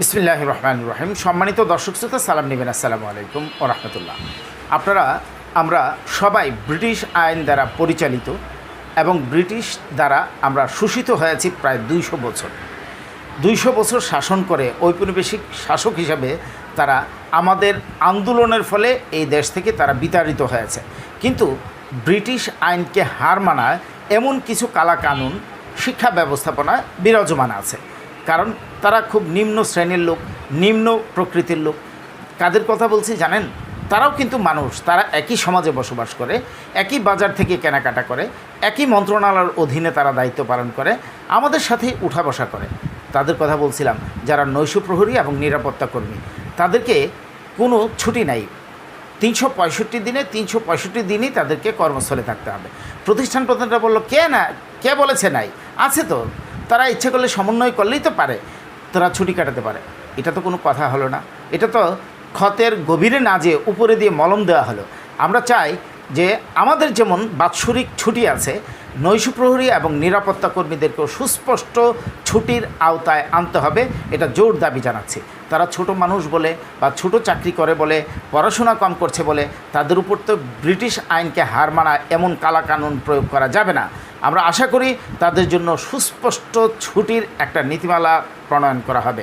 বিসমিল্লাহ রহমান রহিম সম্মানিত দর্শক শ্রোতা, সালাম নেবেন। আসসালামু আলাইকুম ও আপনারা, আমরা সবাই ব্রিটিশ আইন দ্বারা পরিচালিত এবং ব্রিটিশ দ্বারা আমরা শোষিত হয়েছি প্রায় দুইশো বছর। দুইশো বছর শাসন করে ঔপনিবেশিক শাসক হিসাবে তারা আমাদের আন্দোলনের ফলে এই দেশ থেকে তারা বিতাড়িত হয়েছে। কিন্তু ব্রিটিশ আইনকে হার মানায় এমন কিছু কালা কানুন শিক্ষা ব্যবস্থাপনায় বিরাজমান আছে। কারণ তারা খুব নিম্ন শ্রেণির লোক, নিম্ন প্রকৃতির লোক। কাদের কথা বলছি জানেন? তারাও কিন্তু মানুষ, তারা একই সমাজে বসবাস করে, একই বাজার থেকে কেনাকাটা করে, একই মন্ত্রণালয়ের অধীনে তারা দায়িত্ব পালন করে, আমাদের সাথে উঠা বসা করে। তাদের কথা বলছিলাম, যারা নৈশ প্রহরী এবং নিরাপত্তা কর্মী, তাদেরকে কোনো ছুটি নাই। তিনশো পঁয়ষট্টি দিনে, তিনশো পঁয়ষট্টি দিনই তাদেরকে কর্মস্থলে থাকতে হবে। প্রতিষ্ঠান প্রধানরা বলল, কে না, কে বলেছে নাই? আছে তো। তারা ইচ্ছে করলে সমন্বয় করলেই তো পারে, তারা ছুটি কাটাতে পারে। এটা তো কোনো কথা হলো না। এটা তো ক্ষতের গভীরে না যেয়ে উপরে দিয়ে মলম দেওয়া হলো। আমরা চাই যে আমাদের যেমন বাৎসরিক ছুটি আছে, নৈশ প্রহরী এবং নিরাপত্তা কর্মীদেরকেও সুস্পষ্ট ছুটির আওতায় আনতে হবে, এটা জোর দাবি জানাচ্ছি। তারা ছোট মানুষ বলে বা ছোট চাকরি করে বলে, পড়াশোনা কম করছে বলে, তাদের উপর তো ব্রিটিশ আইনকে হার মানা এমন কালা কানুন প্রয়োগ করা যাবে না। আমরা আশা করি তাদের জন্য সুস্পষ্ট ছুটির একটা নীতিমালা প্রণয়ন করা হবে।